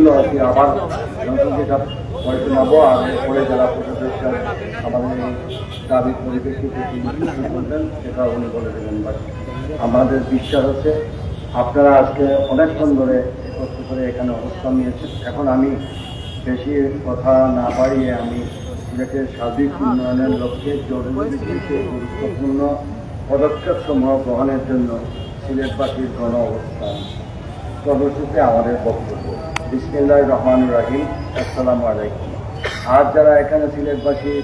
দাবিগুলো আছে আবার যেটা পরে শোনাবো আর এরপরে যারা প্রফেসর আমাদের দাবির পরিপ্রেক্ষিতে বলবেন সেটা উনি বলে দেবেন। আমাদের বিশ্বাস আছে আপনারা আজকে অনেকক্ষণ ধরে একত্র করে এখানে অবস্থান নিয়েছেন। এখন আমি বেশি কথা না বাড়িয়ে আমি সিলেটের সার্বিক উন্নয়নের লক্ষ্যে জরুরি গুরুত্বপূর্ণ পদক্ষেপ সমূহ গ্রহণের জন্য সিলেটবাসীর গণ অবস্থান। কর্মসূচিতে আমাদের বক্তব্য। বিসমিল্লাহ রহমান রাহিম আসসালামু আলাইকুম। আজ যারা এখানে সিলেটবাসী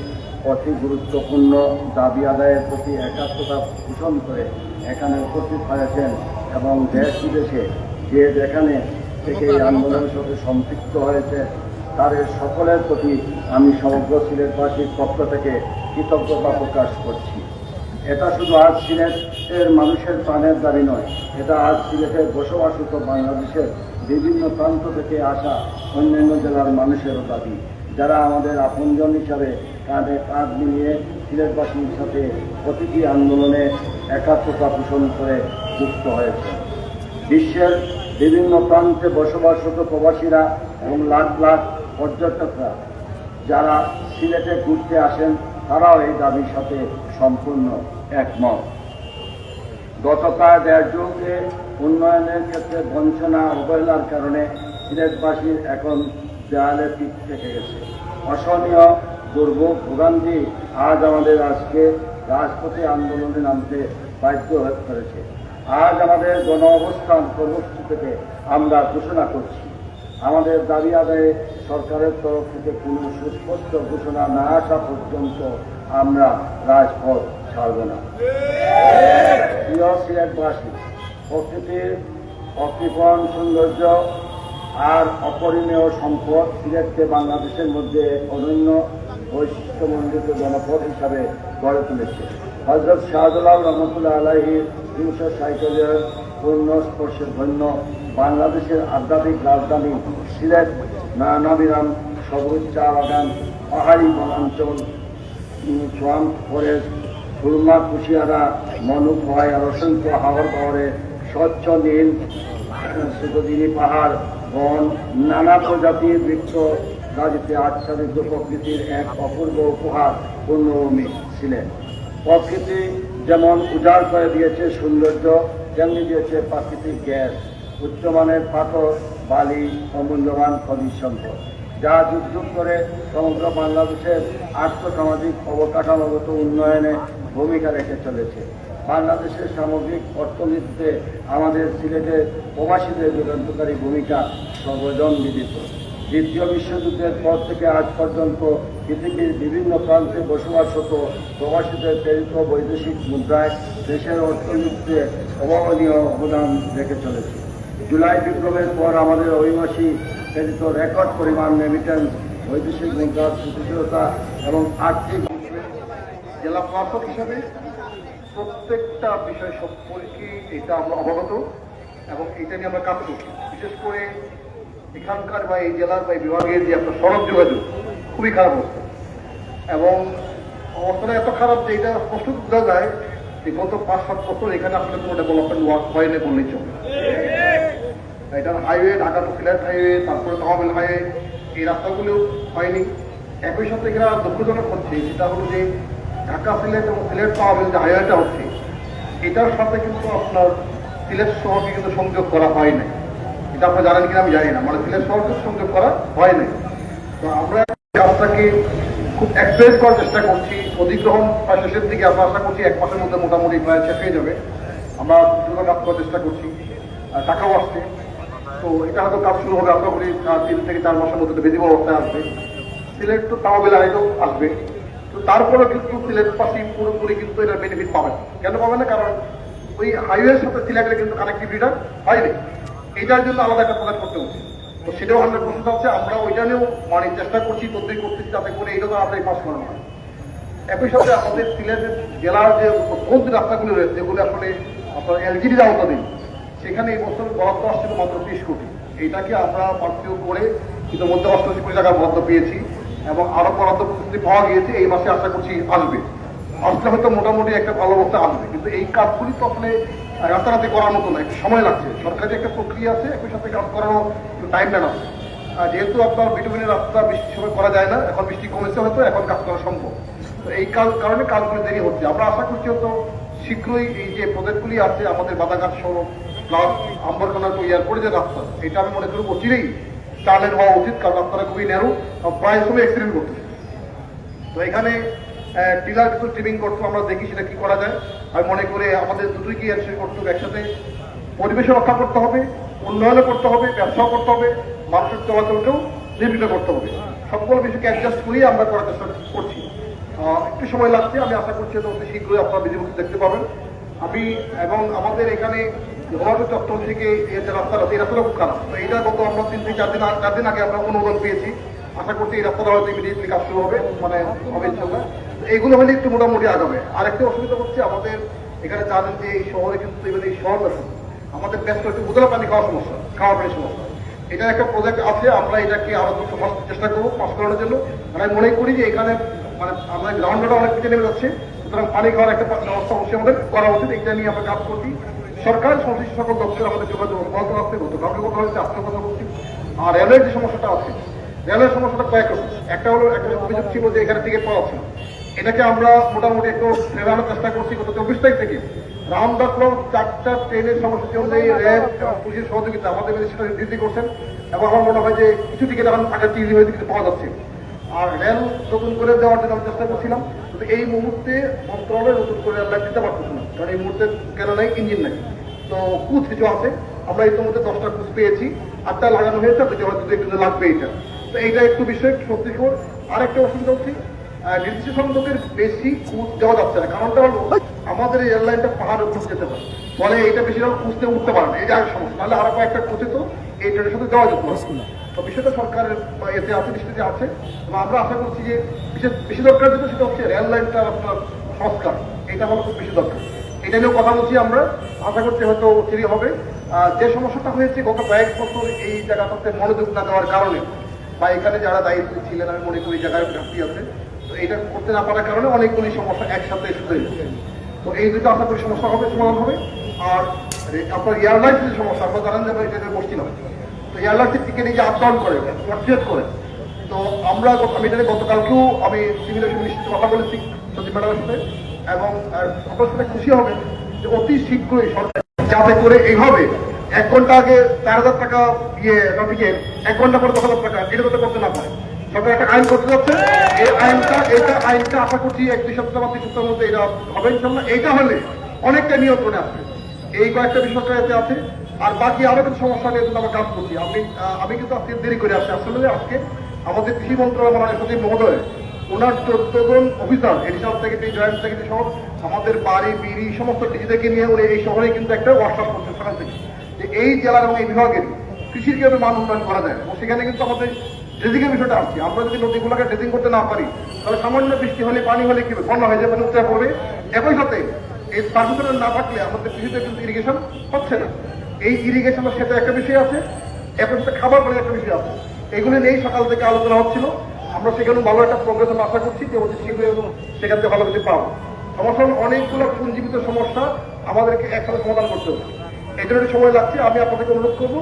অতি গুরুত্বপূর্ণ দাবি আদায়ের প্রতি একাত্মতা পোষণ করে এখানে উপস্থিত হয়েছেন এবং দেশ বিদেশে যে যেখানে থেকে এই আন্দোলনের সাথে সম্পৃক্ত হয়েছে, তাদের সকলের প্রতি আমি সমগ্র সিলেটবাসীর পক্ষ থেকে কৃতজ্ঞতা প্রকাশ করছি। এটা শুধু আজ সিলেটের মানুষের প্রাণের দাবি নয়, এটা আজ সিলেটের বসবাসত বাংলাদেশের বিভিন্ন প্রান্ত থেকে আসা অন্যান্য জেলার মানুষেরও দাবি। যারা আমাদের আপনজন হিসাবে কাঁধে কাঁধ মিলিয়ে সিলেটবাসীর সাথে প্রতিটি আন্দোলনে একাত্মতা পোষণ করে যুক্ত হয়েছে। বিশ্বের বিভিন্ন প্রান্তে বসবাসরত প্রবাসীরা এবং লাখ লাখ পর্যটকরা যারা সিলেটে ঘুরতে আসেন, তারাও এই দাবির সাথে সম্পূর্ণ। একমত। গত প্রায় দেড় যুগে উন্নয়নের ক্ষেত্রে বঞ্চনা, অবহেলার কারণে সিলেটবাসীর এখন দেয়ালে পিঠ থেকে গেছে। অসহনীয় দুর্ভোগ, ভোগান্তি আজ আমাদের আজকে রাজপথে আন্দোলনে নামতে বাধ্য হয়ে করেছে। আজ আমাদের গণ অবস্থান কর্মসূচি থেকে আমরা ঘোষণা করছি। আমাদের দাবি আদায়ে সরকারের তরফ থেকে কোনো সুস্পষ্ট ঘোষণা না আসা পর্যন্ত আমরা রাজপথ ছাড়ব না। প্রিয় সিলেটবাসী প্রকৃতির অকৃপণ সৌন্দর্য আর অপরিমেয় সম্পদ সিলেটকে বাংলাদেশের মধ্যে এক অনন্য বৈশিষ্ট্যমণ্ডিত জনপদ হিসাবে গড়ে তুলেছে। হজরত শাহদুল্লাহ রহমতুল্লাহ আলাহির তিনশো সাইকেলের পূর্ণ স্পর্শে ধন্য বাংলাদেশের আধ্যাত্মিক রাজধানী সিলেট নানাবিরাম সবুজ চা বাগান পাহাড়ি বনাঞ্চল সোয়াম ফরেস্ট সুরমা কুশিয়ারা, মনু খোয়াই আর অসংখ্য হাওয়ার পাহাড়ে স্বচ্ছ নীল, সুতদিনী পাহাড়, বন, নানা প্রজাতির বৃক্ষ গাড়িতে আচ্ছাদিত প্রকৃতির এক অপূর্ব উপহার পূর্ণভূমি ছিলেন। প্রকৃতি যেমন উজাড় করে দিয়েছে সৌন্দর্য, তেমনি দিয়েছে প্রাকৃতিক গ্যাস। উচ্চমানের পাথর, বালি অমূল্যবান খনিজ সম্পদ, যা যুগ যুগ করে সমগ্র বাংলাদেশের আর্থসামাজিক অবকাঠামোগত উন্নয়নে ভূমিকা রেখে চলেছে। বাংলাদেশের সামগ্রিক অর্থনীতিতে আমাদের সিলেটের প্রবাসীদের যুগান্তকারী ভূমিকা সর্বজন বিদিত দ্বিতীয় বিশ্বযুদ্ধের পর থেকে আজ পর্যন্ত পৃথিবীর বিভিন্ন প্রান্তে বসবাস বসবাসরত প্রবাসীদের প্রেরিত বৈদেশিক মুদ্রায় দেশের অর্থনীতিতে অভাবনীয় অবদান রেখে চলেছে। জুলাই বিপ্লবের পর আমাদের অভিবাসী প্রেরিত রেকর্ড পরিমাণ রেমিটেন্স বৈদেশিক মুদ্রার স্থিতিশীলতা এবং আর্থিক জেলা প্রশাসক হিসাবে প্রত্যেকটা বিষয় সম্পর্কে এটা আমরা অবগত এবং এটা নিয়ে আমরা কাজ করছি। বিশেষ করে এখানকার বা এই জেলার বা এই বিভাগের যে আপনার সড়ক যোগাযোগ, খুবই খারাপ অবস্থা। এবং অবস্থাটা এত খারাপ যে এটা স্পষ্ট বোঝা যায় যে গত পাঁচ, সাত বছর এখানে আসলে কোনো ডেভেলপমেন্ট ওয়ার্ক হয়নি বললেই চলে। এটার highway Dhaka to Sylhet highway তারপরে তহবিল হাইওয়ে এই রাস্তাগুলো হয়নি। একই সাথে এরা দুঃখজনক হচ্ছে সেটা হলো যে ঢাকা সিলেট এবং সিলেট তহবিল যে হাইওয়েটা হচ্ছে, এটার সাথে কিন্তু আপনার সিলেট শহরকে কিন্তু সংযোগ করা হয় নাই। এটা আপনারা জানেন কিনা আমি জানি না মানে সিলেট শহরকে সংযোগ করা হয় নাই। তো আমরা কাজটাকে খুব এক্সপ্রেস করার চেষ্টা করছি। অধিগ্রহণ শেষের দিকে আমরা আশা করছি এক মাসের মধ্যে মোটামুটি প্রায় শেষ হয়ে যাবে। আমরা কাজ করার চেষ্টা করছি। টাকাও আসছে। তো এটা হয়তো কাজ শুরু হবে, আশা করি তিন থেকে চার মাসের মধ্যে বেদিব অবস্থায় আসবে। সিলেট তো তাও বেলা হয়তো আসবে। তো তারপরেও কিন্তু সিলেট পাশি পুরোপুরি কিন্তু এটা বেনিফিট পাবে। কেন পাবে না? কারণ ওই হাইওয়ের সাথে সিলেটের কিন্তু কানেক্টিভিটিটা হয়নি। এটার জন্য আলাদা একটা প্রকাশ করতে হচ্ছে। তো সেটাও হান্ড্রেড পার্সেন্ট আছে। আমরা ওইটা নিয়েও মানে চেষ্টা করছি, তদ্বির করতেছি, যাতে করে এইটা তো আমরা পাস করানো হয়। একই সাথে আমাদের সিলেটের জেলার যে কোন রাস্তাগুলো রয়েছে, যেগুলো আসলে আপনার এলজিডির আওতাধীন, সেখানে এই বছর বরাদ্দ আসছিল মাত্র বিশ কোটি। এইটাকে আমরা পার্থিব করে ইতিমধ্যে অষ্টআশি কোটি টাকা বরাদ্দ পেয়েছি। এবং আরও বরাদ্দ প্রস্তুতি পাওয়া গিয়েছে, এই মাসে আশা করছি আসবে। আসলে হয়তো মোটামুটি একটা ভালো অবস্থা আসবে, কিন্তু এই কাজগুলি তো আসলে রাতারাতি করার মতো না একটু সময় লাগছে। সরকারি একটা প্রক্রিয়া আছে, একই সাথে কাজ করারও একটু টাইম নেন আছে। যেহেতু আপনার ভিটামিনের রাস্তা বৃষ্টির সময় করা যায় না, এখন বৃষ্টি কমেছে হয়তো, এখন কাজ করা সম্ভব। তো এই কাজ, কারণে কাজগুলো দেরি হচ্ছে। আমরা আশা করছি হয়তো শীঘ্রই এই যে প্রজেক্টগুলি আছে, আমাদের বাদাঘাট সড়ক প্লাস আম্বরখানা টু এয়ারপোর্টে যে রাস্তা, এটা আমি মনে করি অচিরেই চালের হওয়া উচিত, কারণ রাস্তাটা খুবই ন্যারো প্রায় সময় এক্সিডেন্ট করতেছে। তো এখানে টিলার কিছু ট্রিমিং করতে, আমরা দেখি সেটা কি করা যায়। আমি মনে করে আমাদের দুটোই কি এনশিওর করতে হবে? একসাথে পরিবেশ রক্ষা করতে হবে, উন্নয়নও করতে হবে, ব্যবসাও করতে হবে, মানুষের চলাচলকেও নির্বিঘ্ন করতে হবে। সবগুলো বিষয়কে অ্যাডজাস্ট করেই আমরা করার চেষ্টা করছি। একটু সময় লাগছে, আমি আশা করছি অতি শীঘ্রই আপনারা বিধিমুক্তি দেখতে পাবেন। আমি এবং আমাদের এখানে চত্বর থেকে এই যে রাস্তাটা আছে, এই রাস্তাটা খুব খারাপ। তো এটা গত আমরা তিন থেকে চার দিন চার দিন আগে আমরা অনুমোদন পেয়েছি। আশা করছি এই রাস্তাটা হয়তো ইমিডিয়েটলি কাজ শুরু হবে মানে হবে ইনশাল্লাহ এইগুলো হলে একটু মোটামুটি আগাবে। আর একটা অসুবিধা হচ্ছে আমাদের এখানে জানেন যে এই শহরে কিন্তু এবার এই শহর না আমাদের ব্যস্ত একটু উদলা পানি খাওয়ার সমস্যা খাওয়া পানির সমস্যা। এটা একটা প্রজেক্ট আছে আমরা এটাকে আরও পাস চেষ্টা করব পাস করানোর জন্য। আর আমি মনে করি যে এখানে মানে আমাদের গ্রাউন্ডটা অনেক কিছু নেমে যাচ্ছে সুতরাং পানি খাওয়ার একটা ব্যবস্থা অবশ্যই আমাদের করা উচিত। এটা নিয়ে আমরা কাজ করছি। সরকার সংশ্লিষ্ট সকল দপ্তর আমাদের যোগাযোগ অব্যাহত হতো কাউকে কথা হচ্ছে আপনার কথা বলছি আর রেলের যে সমস্যাটা আছে রেলের সমস্যাটা কয়েক রকম। একটা হলো একটা অভিযোগ ছিল যে এখানে টিকিট পাওয়া না। এটাকে আমরা মোটামুটি একটু ফেরানোর চেষ্টা করছি। গত চব্বিশ তারিখ থেকে রামদাস ক্লব চারটা ট্রেনের সমস্যা অনুযায়ী র্যাব এবং পুলিশের সহযোগিতা আমাদের কাছে সেটা বৃদ্ধি করছেন এবং আমার মনে হয় যে কিছু টিকিট এখন টাকা চিনি হয়ে কিছু পাওয়া যাচ্ছে। আর রেল নতুন করে দেওয়ার জন্য আমি চেষ্টা করছিলাম। এই মুহূর্তে মন্ত্রণালয় নতুন করে আমরা দিতে পারতেছি না। কারণ এই মুহূর্তে কেন নাই, ইঞ্জিন নাই। তো কুচ কিছু আছে। আমরা ইতিমধ্যে দশটা কুচ পেয়েছি। আটটা লাগানো হয়েছে দুটো হয়তো একটু লাগবে এটা। তো এইটা একটু বিষয় সত্যিকর আর একটা অসুবিধা হচ্ছে নির্দিষ্ট সংখ্যকের বেশি কুচ দেওয়া যাচ্ছে না। কারণটা হলো, আমাদের এই এয়ারলাইনটা পাহাড় উপর যেতে পারে। ফলে এটা বেশিরভাগ কুচতে উঠতে পারে না। আর সমস্যা। নাহলে আরও কয়েকটা কুচে তো এই ট্রেনের সাথে দেওয়া যেত। তো বিষয়টা সরকারের এতে আছে দৃষ্টিতে আছে। এবং আমরা আশা করছি যে বিশেষ বেশি দরকার যেটা সেটা হচ্ছে রেল লাইনটার আপনার সংস্কার। এটা হলো খুব বেশি দরকার। এটা নিয়েও কথা বলছি আমরা। আশা করছি হয়তো দেরি হবে। যে সমস্যাটা হয়েছে, গত কয়েক বছর এই জায়গাটাতে মনোযোগ না দেওয়ার কারণে বা এখানে যারা দায়িত্ব ছিলেন, আমি মনে করি জায়গায় ঘাটতি আছে, তো এটা করতে না পারার কারণে অনেকগুলি সমস্যা একসাথে শুরু হয়েছে তো এই দুটো আশা করি সমস্যা হবে, সমাধান হবে। আর আপনার এয়ারলাইন্স যে সমস্যা, আপনারা জানেন যে এটা বসছিলাম তো করে করে। তো আমরা আমি গতকালকেও আমি কথা বলেছি সচিব ম্যাডামের সাথে, এবং সাথে খুশি হবে যে অতি শীঘ্রই সরকার যাতে করে এইভাবে এক ঘণ্টা আগে চার হাজার টাকা ইয়ে এক ঘণ্টা পরে দশ হাজার টাকা, এটা করতে না পারে। সরকার একটা আইন করতে যাচ্ছে, এই আইনটা এটা আইনটা আশা করছি এক দুই সপ্তাহ বা তিন সপ্তাহের মধ্যে এটা হবে ইনশাল্লাহ এইটা হলে অনেকটা নিয়ন্ত্রণে আসবে। এই কয়েকটা বিষয় এতে আছে আর বাকি আরও কিছু সমস্যা নিয়ে আমরা কাজ করছি। আমি আমি কিন্তু আজকে দেরি করে আসছি। আসলে আজকে আমাদের কৃষি মন্ত্রণালয় মাননীয় সচিব মহোদয়, ওনার চোদ্দ জন officer additional secretary joint secretary সহ আমাদের বাড়ি, বিড়ি, সমস্ত থেকে নিয়ে উনি এই শহরে কিন্তু একটা ওয়ার্কশপ করছে সকাল থেকে। যে এই জেলার এবং এই বিভাগের কৃষির কীভাবে মান উন্নয়ন করা যায়, এবং সেখানে কিন্তু আমাদের ড্রেজিং এর বিষয়টা আসছে আমরা যদি নদীগুলোকে ড্রেজিং করতে না পারি, তাহলে সামান্য বৃষ্টি হলে, পানি হলে কি? বন্যা হয়ে যাবে উত্তরা পড়বে। একই সাথে এই সার্ভিসের না থাকলে আমাদের কৃষিতে কিন্তু ইরিগেশন হচ্ছে না। এই ইরিগেশনের সাথে একটা বিষয় আছে একই সাথে খাবার পানির একটা বিষয় আছে। এগুলো নিয়েই সকাল থেকে আলোচনা হচ্ছিল। আমরা সেখানে ভালো একটা প্রোগ্রেস আমরা আশা করছি যে অতি শীঘ্রই সেখান থেকে ভালো কিছু পাবো। সমস্যা অনেকগুলো পুঞ্জীবিত সমস্যা আমাদেরকে একসাথে সমাধান করতে হবে। এই জন্য সময় লাগছে, আমি আপনাদেরকে অনুরোধ করব,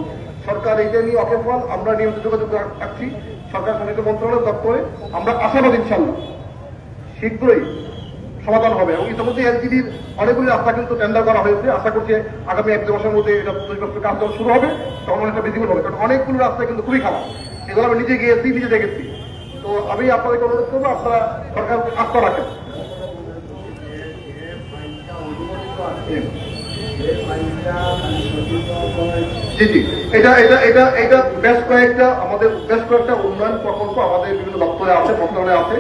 সরকার এইটা নিয়ে অকেফল আমরা নিয়মিত যোগাযোগ রাখছি। সরকার সংশ্লিষ্ট মন্ত্রণালয় দপ্তরে আমরা আশাবাদ ইনশাল্লাহ শীঘ্রই সমাধান হবে। এবং ইতিমধ্যে এলজিডির অনেকগুলি রাস্তা কিন্তু টেন্ডার করা হয়েছে। আশা করছি আগামী এক, দু মাসের মধ্যে এটা পরিবেশ কাজ যখন শুরু হবে। তখন অনেকটা ভিজিবল হবে। কারণ অনেকগুলো রাস্তা কিন্তু খুবই খারাপ। এগুলো আমি নিজে গিয়েছি, নিজে দেখেছি। তো আমি আপনাদেরকে অনুরোধ করব, আপনারা সরকার আস্থা রাখেন। জি জি। এটা এটা এটা এটা বেশ কয়েকটা, আমাদের বেশ কয়েকটা উন্নয়ন প্রকল্প আমাদের বিভিন্ন দপ্তরে আছে মন্ত্রণালয়ে আছে।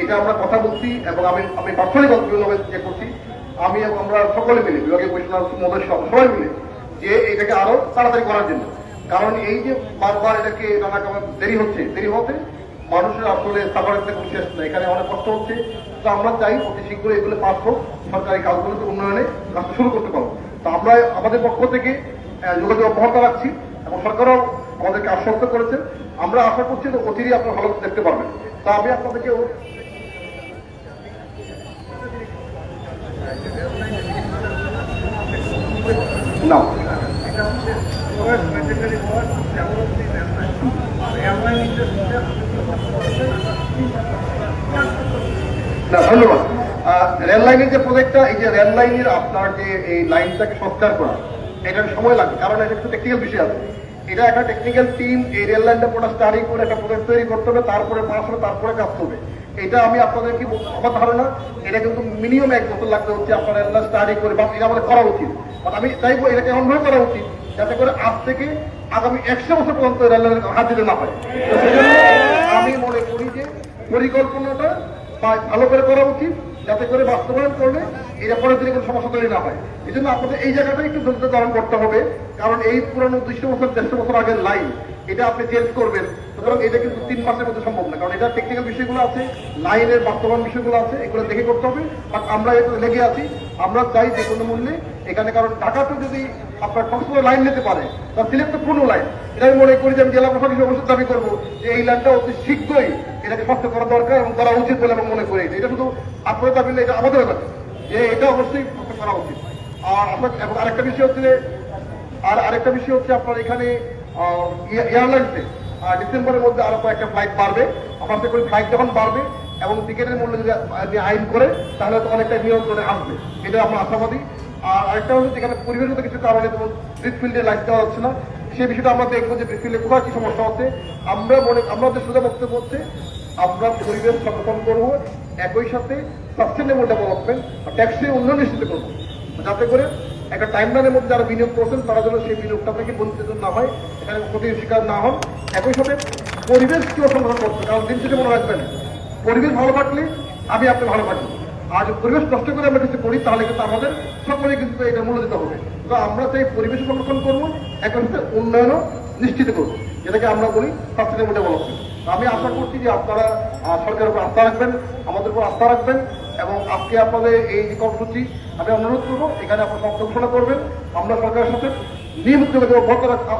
এটা আমরা কথা বলছি এবং আমি আমি পার্সোনালি বিভিন্নভাবে চেক করছি, আমি এবং আমরা সকলে মিলে, বিভাগীয় পরিচালনা মহোদয় সব সবাই মিলে, যে এটাকে আরও তাড়াতাড়ি করার জন্য। কারণ এই যে বারবার এটাকে নানা কারণ দেরি হচ্ছে, দেরি হতে মানুষের আসলে সাফারের থেকে কোনো শেষ নেই। এখানে অনেক কষ্ট হচ্ছে। তো আমরা চাই অতি শীঘ্রই এগুলো পাস হোক, সরকারি কাজগুলোতে উন্নয়নে রাস্তা শুরু করতে পারব তো আমরা আমাদের পক্ষ থেকে যোগাযোগ অব্যাহত রাখছি এবং সরকারও আমাদেরকে আশ্বস্ত করেছে আমরা আশা করছি যে অচিরেই আপনারা ভালো দেখতে পারবেন। তা আমি আপনাদেরকে না না, ধন্যবাদ। রেল লাইনের যে প্রজেক্টটা এই যে রেল লাইনের আপনার যে এই লাইনটাকে সংস্কার করা, এটার সময় লাগবে, কারণ এটা একটু টেকনিক্যাল বিষয় আছে। এটা একটা টেকনিক্যাল টিম এই রেল লাইনটা পুরো স্টাডি করে একটা প্রজেক্ট তৈরি করতে হবে, তারপরে হবে তারপরে কাজ করবে। এটা আমি আপনাদের কি বলব, আমার ধারণা এটা কিন্তু মিনিমাম এক বছর লাগতে হচ্ছে আপনার এল্লা স্টাডি করে বা এটা আমাদের করা উচিত। But আমি চাইব এটাকে এমনভাবে করা উচিত যাতে করে আজ থেকে আগামী একশো বছর পর্যন্ত হাত দিতে না সেজন্য আমি মনে করি যে পরিকল্পনাটা ভালো করে করা উচিত। যাতে করে বাস্তবায়ন করলে এটা পরের দিনে কোনো সমস্যা তৈরি না হয়। এই জন্য আপনাদের এই জায়গাটাই একটু ধৈর্য ধারণ করতে হবে, কারণ এই পুরানো দুইশো বছর, দেড়শো বছর আগের লাইন এটা আপনি চেঞ্জ করবেন। সুতরাং এটা কিন্তু তিন মাসের মধ্যে সম্ভব না, কারণ এটা টেকনিক্যাল বিষয়গুলো আছে লাইনের বাস্তবায়ন বিষয়গুলো আছে, এগুলো দেখে করতে হবে। বাট আমরা লেগে আছি, আমরা চাই যে কোনো মূল্যে এখানে কারণ ঢাকাতে যদি আপনার কক্সবাজার লাইন নিতে পারে তার সিলেক্ট পুরনো লাইন এটা আমি মনে করি যে আমি জেলা প্রশাসন অবশ্যই দাবি করব যে এই লাইনটা অতি শীঘ্রই এটাকে শক্ত করা দরকার এবং করা উচিত বলে আমি মনে করি। এটা শুধু আপনার দাবি এটা আমাদের দাবি। যে এটা অবশ্যই করা উচিত। আর আপনার, এবং আরেকটা বিষয় হচ্ছে আর আরেকটা বিষয় হচ্ছে আপনার এখানে এয়ারলাইন্সে ডিসেম্বরের মধ্যে আরও কয়েকটা ফ্লাইট বাড়বে। আমার করি ফ্লাইট যখন বাড়বে এবং টিকিটের মূল্য যদি আইন করে, তাহলে তো অনেকটা নিয়ন্ত্রণে আসবে। এটা আমরা আশাবাদী। আর আরেকটা হচ্ছে যেখানে পরিবেশগত কিছু কারণে যেমন ব্রিথফিল্ডে লাইট দেওয়া হচ্ছে না সেই বিষয়টা আমরা দেখব যে ব্রিথফিল্ডে কোথায় কি সমস্যা হচ্ছে। আমরা মনে, আমাদের সোজা বক্তব্য হচ্ছে, আমরা পরিবেশ সংরক্ষণ করব, একই সাথে সাস্টেনেবল ডেভেলপমেন্ট ট্যাক্সি উন্নয়ন নিশ্চিত করব। যাতে করে একটা টাইম লাইনের মধ্যে যারা বিনিয়োগ করছেন, তারা যেন সেই বিনিয়োগটা থেকে বঞ্চিত না হয়, এখানে ক্ষতির শিকার না হন। একই সাথে পরিবেশ পরিবেশকেও সংরক্ষণ করতে কারণ দিন থেকে মনে রাখবেন পরিবেশ ভালো থাকলে আমি আপনি ভালো থাকব আর পরিবেশ নষ্ট করে আমরা কিছু করি, তাহলে কিন্তু আমাদের সকলে কিন্তু এটা মূল্য দিতে হবে। তো আমরা চাই পরিবেশ সংরক্ষণ করব একই সাথে উন্নয়নও নিশ্চিত করব, যেটাকে আমরা বলি সাস্টেনেবল ডেভেলপমেন্ট আমি আশা করছি যে আপনারা সরকারের উপর আস্থা রাখবেন, আমাদের উপর আস্থা রাখবেন, এবং আজকে আপনাদের এই কর্মসূচি, আমি অনুরোধ করব, এখানে আপনারা ঘোষণা করবেন, আমরা সরকারের সাথে নিয়মিত যোগাযোগ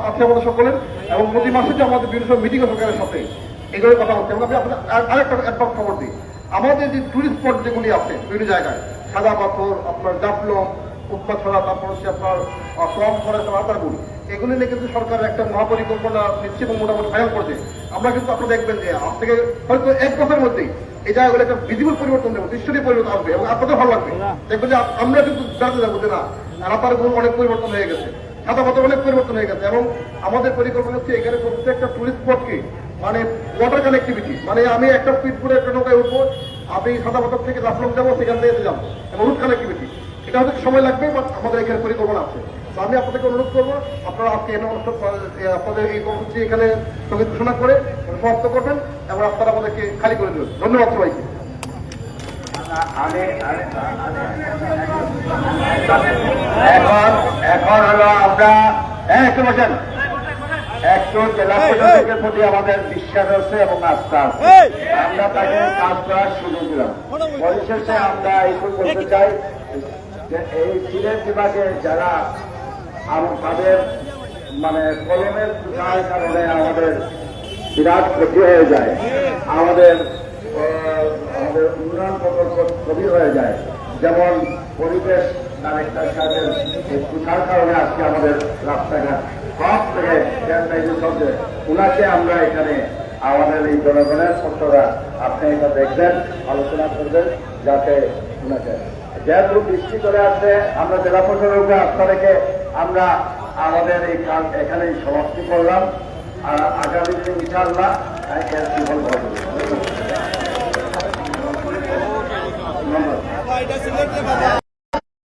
আছে আমাদের সকলের, এবং প্রতি মাসে যে আমাদের বিভিন্ন মিটিং সরকারের সাথে, এগুলো কথা হচ্ছে এবং আমি আপনাদের আর- আরেকটা একবার খবর দিই। আমাদের যে টুরিস্ট স্পট যেগুলি আছে বিভিন্ন জায়গায়, সাদা পাথর, আপনার জাফলং উৎপাছড়া তারপর হচ্ছে আপনার কম খরচ রাতারগুল এগুলি নিয়ে কিন্তু সরকারের একটা মহাপরিকল্পনা নিচ্ছে এবং মোটামুটি ফাইনাল করছে। আমরা কিন্তু আপনি দেখবেন যে আজ থেকে হয়তো এক বছরের মধ্যেই এই জায়গাগুলো একটা ভিজিবল পরিবর্তন দেবো দৃশ্যটি পরিবর্তন আসবে এবং আপনাদের ভালো লাগবে। দেখবেন যে আমরা কিন্তু বেড়াতে যাব যে না রাতারগুল অনেক পরিবর্তন হয়ে গেছে। সাদা পাথর অনেক পরিবর্তন হয়ে গেছে এবং আমাদের পরিকল্পনা হচ্ছে এখানে প্রত্যেকটা টুরিস্ট স্পটকে মানে ওয়াটার কানেক্টিভিটি মানে আমি একটা স্পিড করে একটা নৌকায় উঠবো আমি সাদা পাথর থেকে রাফলং যাব সেখান থেকে যাব এবং রুট কানেক্টিভিটি এটা হয়তো সময় লাগবে বাট আমাদের এখানে পরিকল্পনা আছে। তো আমি আপনাদেরকে অনুরোধ করব আপনারা আজকে এনে অনুষ্ঠান আপনাদের এই কর্মসূচি এখানে সংগীত ঘোষণা করে সমাপ্ত করবেন এবং আপনারা আমাদেরকে খালি করে দেবেন। ধন্যবাদ সবাইকে। এখন এখন হলো আমরা হ্যাঁ একটু বসেন। একটু জেলা প্রশাসকের প্রতি আমাদের বিশ্বাস আছে এবং আস্থা আছে। আমরা তাকে কাজ করার সুযোগ দিলাম। পরিশেষে আমরা এইটুকু বলতে চাই যে এই সিলেট বিভাগে যারা তাদের মানে কলমের তুষার কারণে আমাদের বিরাট ক্ষতি হয়ে যায়। আমাদের আমাদের উন্নয়ন প্রকল্প স্থবির হয়ে যায়। যেমন পরিবেশ ডাইরেক্টর সাহেবের এই তুষার কারণে আজকে আমাদের রাস্তাঘাট সব থেকে হচ্ছে উনাকে আমরা এখানে আমাদের এই জনগণের সত্যরা আপনি এটা দেখবেন, আলোচনা করবেন, যাতে উনাকে যেহেতু বৃষ্টি করে আসছে আমরা জেলা প্রশাসনের উপরে আস্থা রেখে আমরা আমাদের এই কাজ এখানেই সমাপ্তি করলাম আর আগামী দিন ইনশাআল্লাহ। ধন্যবাদ